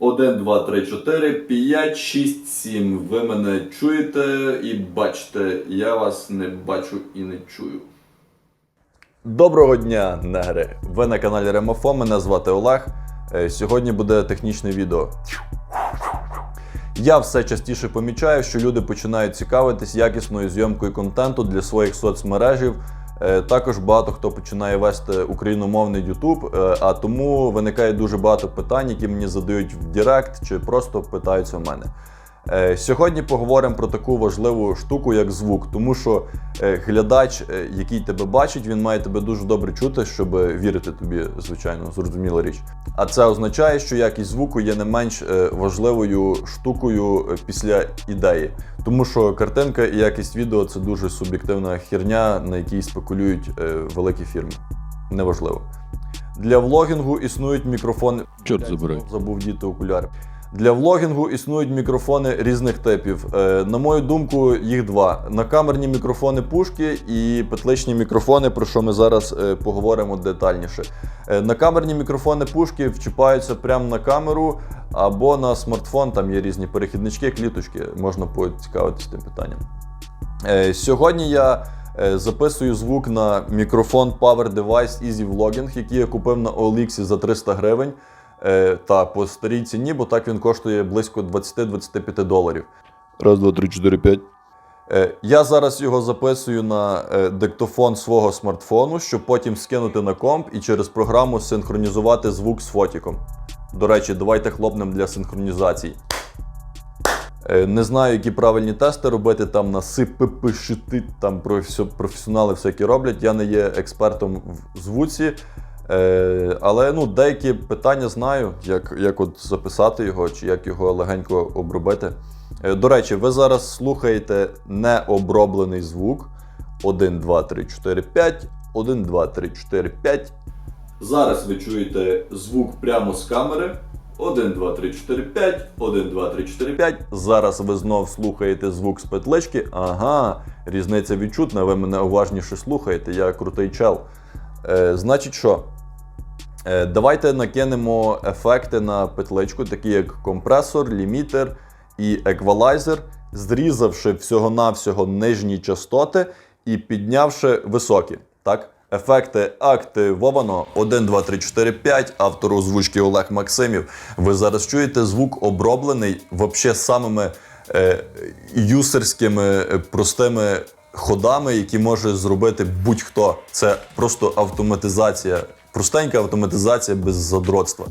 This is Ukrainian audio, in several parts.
1, 2, 3, 4, 5, 6, 7. Ви мене чуєте і бачите. Я вас не бачу і не чую. Доброго дня, негри! Ви на каналі Ремофо, мене звати Олег. Е, Сьогодні буде технічне відео. Я все частіше помічаю, що люди починають цікавитись якісною зйомкою контенту для своїх соцмережів. Е, Також багато хто починає вести україномовний YouTube, е, а тому виникає дуже багато питань, які мені задають в Директ чи просто питаються в мене. Е, Сьогодні поговоримо про таку важливу штуку, як звук, тому що е, глядач, е, який тебе бачить, він має тебе дуже добре чути, щоб вірити тобі, звичайно, зрозуміла річ. А це означає, що якість звуку є не менш важливою штукою після ідеї. Тому що картинка і якість відео це дуже суб'єктивна херня, на якій спекулюють великі фірми. Неважливо. Для влогінгу існують мікрофони. Чорт забирай. Забув діти окуляри. Для влогінгу існують мікрофони різних типів. Е, на мою думку, їх два: накамерні мікрофони пушки і петличні мікрофони, про що ми зараз е, поговоримо детальніше. Е, накамерні мікрофони пушки вчіпаються прямо на камеру або на смартфон. Там є різні перехіднички, кліточки. Можна поцікавитися тим питанням. Сьогодні я записую звук на мікрофон Power Device Easy Vlogging, який я купив на OLX за 300 гривень. Е, Та по старій ціні, бо так він коштує близько 20-25 доларів. Раз, два, три, чотири, п'ять. Е, Я зараз його записую на е, диктофон свого смартфону, щоб потім скинути на комп і через програму синхронізувати звук з фотіком. До речі, давайте хлопнем для синхронізації. Не знаю, які правильні тести робити там на СППШТ, там професіонали всякі роблять. Я не є експертом в звуці. Е, але ну, деякі питання знаю, як, як от записати його, чи як його легенько обробити. Е, До речі, ви зараз слухаєте необроблений звук 1, 2, 3, 4, 5, 1, 2, 3, 4, 5. Зараз ви чуєте звук прямо з камери. 1, 2, 3, 4, 5, 1, 2, 3, 4, 5. Зараз ви знов слухаєте звук з петлички. Ага, різниця відчутна, ви мене уважніше слухаєте, я крутий чел. Е, значить що? Е, Давайте накинемо ефекти на петличку, такі як компресор, лімітер і еквалайзер, зрізавши всього-навсього нижні частоти і піднявши високі. Так? Ефекти активовано 1, 2, 3, 4, 5. Автор озвучки Олег Максимів. Ви зараз чуєте звук оброблений вообще самими е, юсерськими е, простими ходами, які може зробити будь-хто. Це просто автоматизація, простенька автоматизація без задротства.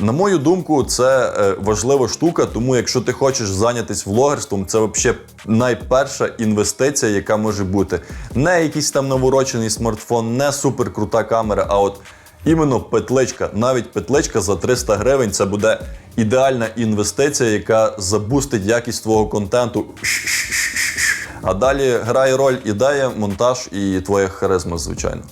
На мою думку, це е, важлива штука, тому якщо ти хочеш зайнятися влогерством, це взагалі найперша інвестиція, яка може бути. Не якийсь там наворочений смартфон, не суперкрута камера, а от іменно петличка. Навіть петличка за 300 гривень це буде ідеальна інвестиція, яка забустить якість твого контенту. А далі грає роль ідея, монтаж і твоя харизма, звичайно.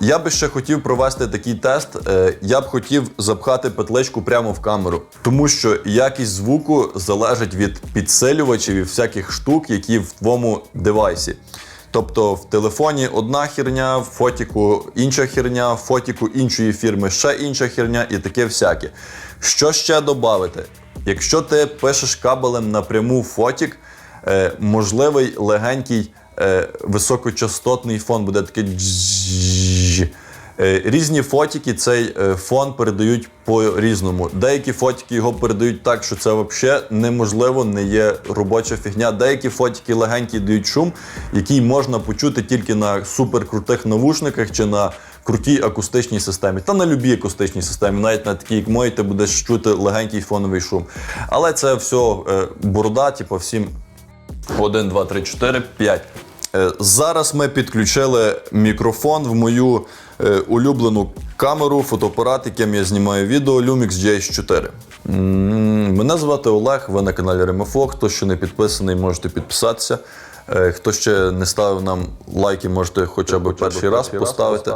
Я би ще хотів провести такий тест. Е, Я б хотів запхати петличку прямо в камеру, тому що якість звуку залежить від підсилювачів і всяких штук, які в твоєму девайсі. Тобто в телефоні одна херня, в фотіку інша херня, в фотіку іншої фірми ще інша херня і таке всяке. Що ще додати? Якщо ти пишеш кабелем напряму в фотік, е, можливий легенький е, високочастотний фон буде такий. Е, Різні фотики цей е, фон передають по-різному. Деякі фотики його передають так, що це взагалі неможливо, не є робоча фігня. Деякі фотики легенькі дають шум, який можна почути тільки на суперкрутих навушниках чи на крутій акустичній системі. Та на любій акустичній системі, навіть на такій, як мої, ти будеш чути легенький фоновий шум. Але це все борода, типу, всім 1, 2, 3, 4, 5. Е, Зараз ми підключили мікрофон в мою е, улюблену камеру, фотоапарат, яким я знімаю відео Lumix GH4. Мене звати Олег, ви на каналі Ремофо. Хто ще не підписаний, можете підписатися. Е, Хто ще не ставив нам лайки, можете хоча б перший раз поставити.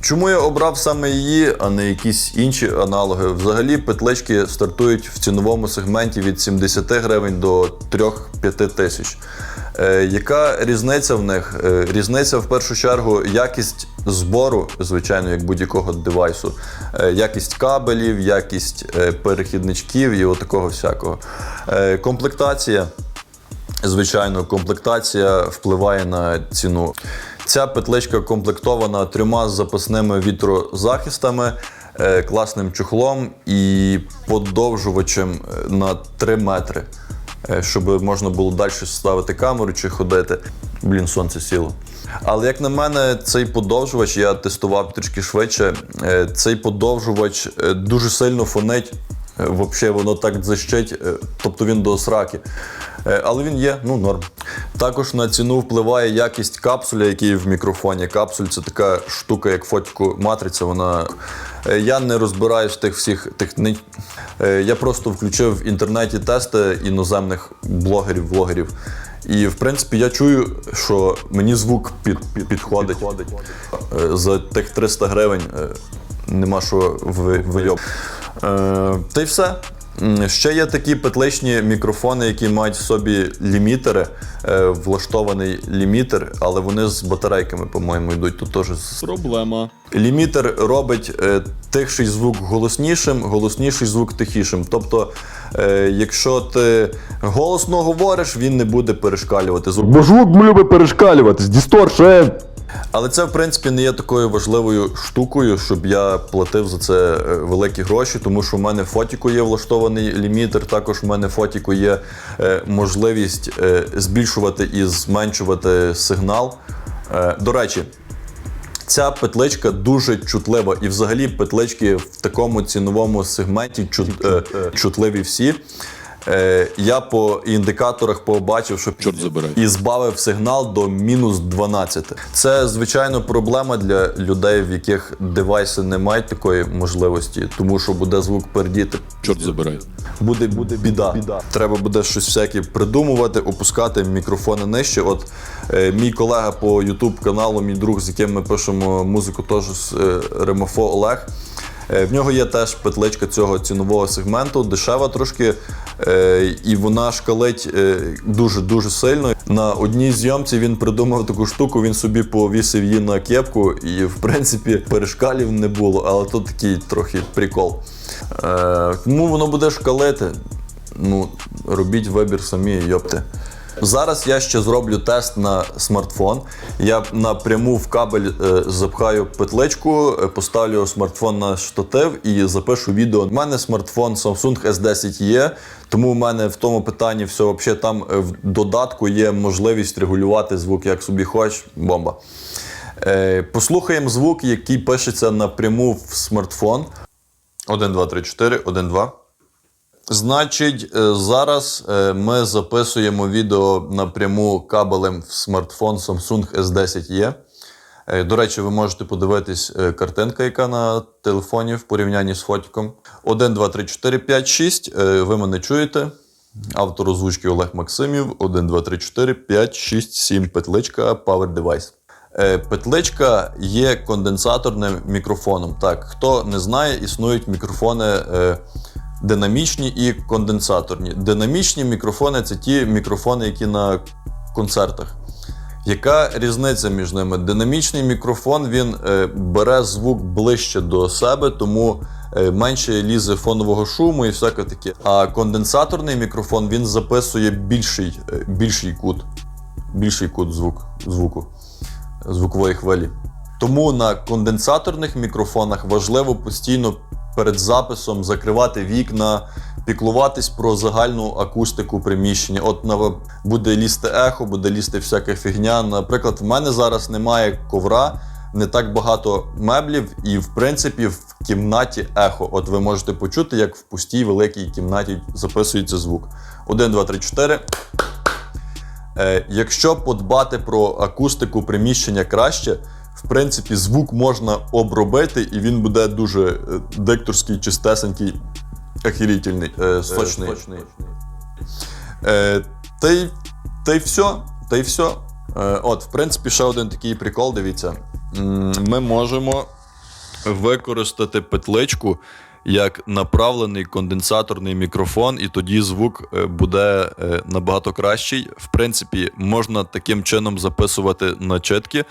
Чому я обрав саме її, а не якісь інші аналоги? Взагалі петлички стартують в ціновому сегменті від 70 гривень до 3-5 тисяч. Е, яка різниця в них? Е, різниця в першу чергу якість збору, звичайно, як будь-якого девайсу. Е, Якість кабелів, якість перехідничків і отакого всякого. Комплектація. Звичайно, комплектація впливає на ціну. Ця петличка комплектована трьома запасними вітрозахистами, класним чохлом і подовжувачем на 3 метри, щоб можна було далі ставити камеру чи ходити. Блін, сонце сіло. Але як на мене, цей подовжувач я тестував трішки швидше. е, Цей подовжувач е, дуже сильно фонить. Взагалі воно так дзищить, е, тобто він до сраки. Е, Але він є, ну норм. Також на ціну впливає якість капсуля, який в мікрофоні. Капсуль це така штука, як фотіку матриця. Вона Е, я не розбираюсь в тих всіх техні... Е, Я просто включив в інтернеті тести іноземних блогерів, влогерів. І в принципі я чую, що мені звук під, під, підходить. Е, За тих 300 гривень нема що ви- вийоб. Е, Та й все. Ще є такі петличні мікрофони, які мають в собі лімітери, е, влаштований лімітер, але вони з батарейками, по-моєму, йдуть. Тут теж з Проблема. Лімітер робить е, тихший звук голоснішим, голосніший звук тихішим. Тобто, е, якщо ти голосно говориш, він не буде перешкалювати звук. Бо звук любить перешкалюватись, дісторше. Але це, в принципі, не є такою важливою штукою, щоб я платив за це е, великі гроші, тому що в мене в фотіку є влаштований лімітер. Також в мене в фотіку є е, можливість е, збільшувати і зменшувати сигнал. До речі, Ця петличка дуже чутлива, і взагалі петлички в такому ціновому сегменті чут, чутливі всі. Е, я по індикаторах побачив, що Чорт забирай. і збавив сигнал до мінус 12. Це звичайно проблема для людей, в яких девайси не мають такої можливості, тому що буде звук пердіти. Чорт забирай. Буде, буде біда. Треба буде щось всяке придумувати, опускати мікрофони нижче. От е, мій колега по YouTube каналу, мій друг, з яким ми пишемо музику, теж з е, Римофо Олег. Е, в нього є теж петличка цього цінового сегменту, дешева трошки, е, і вона шкалить дуже дуже сильно. На одній зйомці він придумав таку штуку, він собі повісив її на кепку, і в принципі перешкалів не було, але тут такий трохи прикол. Е, Тому воно буде шкалити. Ну, робіть вибір самі, йопте. Зараз я ще зроблю тест на смартфон. Я напряму в кабель е, запхаю петличку, е, поставлю смартфон на штатив і запишу відео. У мене смартфон Samsung S10 є, тому в мене в тому питанні все взагалі там е, в додатку є можливість регулювати звук як собі хочеш. Бомба. Послухаємо звук, який пишеться напряму в смартфон. 1, 2, 3, 4, 1, 2. Значить, е, зараз е, ми записуємо відео напряму кабелем в смартфон Samsung S10e. Е, До речі, ви можете подивитись картинка, яка на телефоні в порівнянні з фотіком. 1, 2, 3, 4, 5, 6. Е, Ви мене чуєте. Автор озвучки Олег Максимів. 1, 2, 3, 4, 5, 6, 7. Петличка Power Device. Петличка є конденсаторним мікрофоном. Так, хто не знає, існують мікрофони динамічні і конденсаторні. Динамічні мікрофони це ті мікрофони, які на концертах. Яка різниця між ними? Динамічний мікрофон він е, бере звук ближче до себе, тому е, менше лізе фонового шуму і всяке таке. А конденсаторний мікрофон він записує більший, е, більший кут, більший кут звук, звуку, звукової хвилі. Тому на конденсаторних мікрофонах важливо постійно перед записом закривати вікна, піклуватись про загальну акустику приміщення. От буде лізти ехо, буде лізти всяка фігня. Наприклад, в мене зараз немає ковра, не так багато меблів, і в принципі в кімнаті ехо. От ви можете почути, як в пустій великій кімнаті записується звук. 1, 2, 3, 4. Е, якщо подбати про акустику приміщення краще, в принципі, звук можна обробити, і він буде дуже е, дикторський, чистесенький, ахірітельний, е, сочний. Е, та й та й все. Та й все. Е, от, в принципі, ще один такий прикол, дивіться. Ми можемо використати петличку як направлений конденсаторний мікрофон, і тоді звук е, буде е, набагато кращий. В принципі, можна таким чином записувати начитки.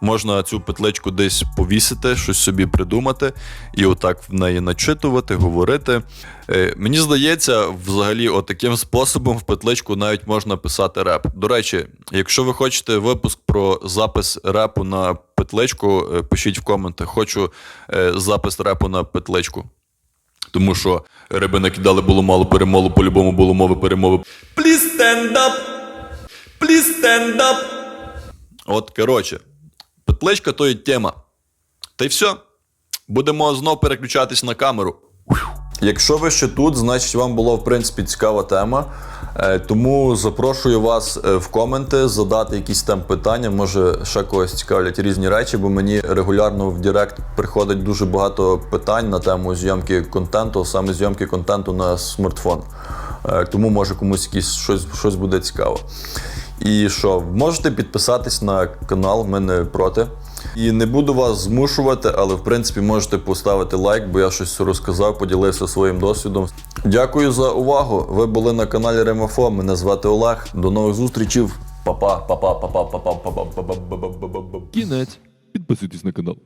Можна цю петличку десь повісити, щось собі придумати, і отак в неї начитувати, говорити. Е, мені здається, взагалі, отаким способом в петличку навіть можна писати реп. До речі, якщо ви хочете випуск про запис репу на петличку, пишіть в коментах. Хочу запис репу на петличку. Тому що риби накидали було мало перемолу, по-любому було мови перемови. Please stand up! Please stand up! От, коротше, петличка то і тема. Та й все. Будемо знов переключатись на камеру. Якщо ви ще тут, значить вам була в принципі цікава тема. Е, Тому запрошую вас е, в коменти задати якісь там питання. Може, ще когось цікавлять різні речі, бо мені регулярно в Директ приходить дуже багато питань на тему зйомки контенту, саме зйомки контенту на смартфон. Е, Тому може комусь якісь щось, щось буде цікаво. І що, можете підписатись на канал, ми не проти. І не буду вас змушувати, але в принципі можете поставити лайк, бо я щось розказав, поділився своїм досвідом. Дякую за увагу. Ви були на каналі Ремафо. Мене звати Олег. До нових зустрічей. Па-па, па-па, па-па, па-па, па-па, па-па, па-па, па-па. Кінець. Підписуйтесь на канал.